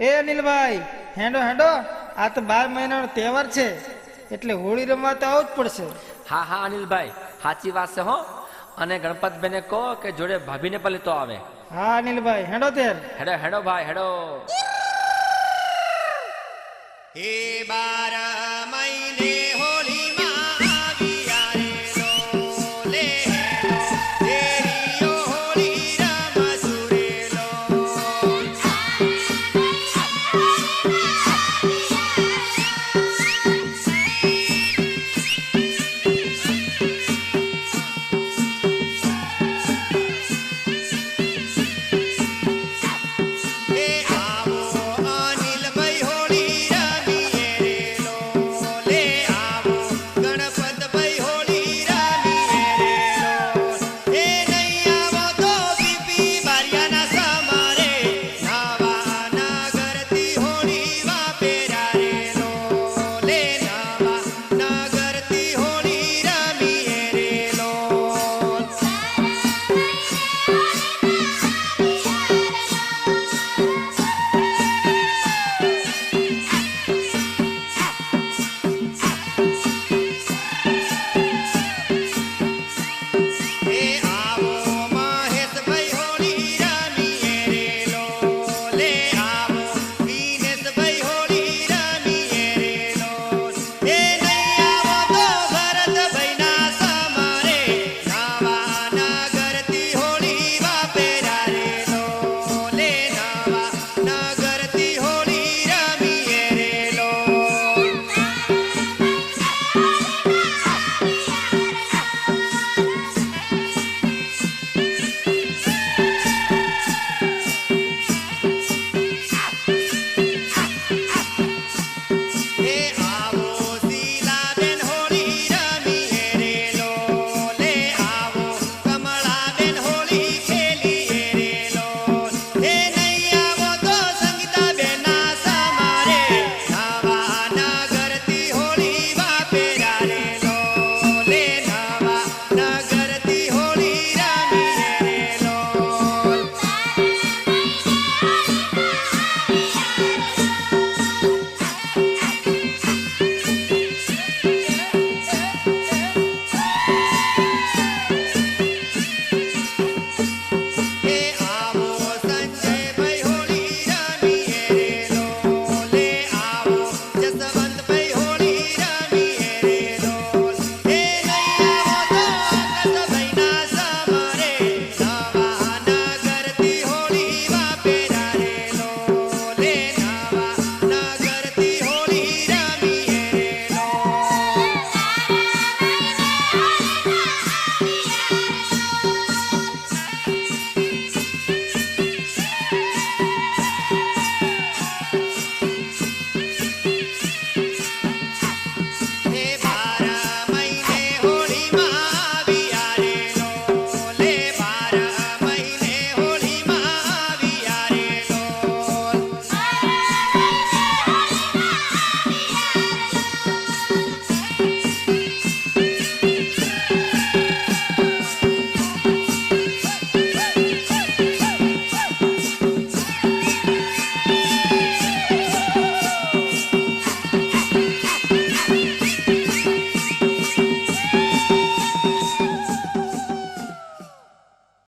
એ અનિલભાઈ હેંડો હેંડો આ તો બાર મહિનાનો તહેવાર છે એટલે હોળી રમવા તો આવવું જ પડશે. હા હા અનિલભાઈ સાચી વાત છે હો. અને ગણપતભાઈને કહો કે જોડે ભાભીને પણ લેતો આવે. હા અનિલભાઈ હેંડો તેર હેડો હેડો ભાઈ હેડો. હે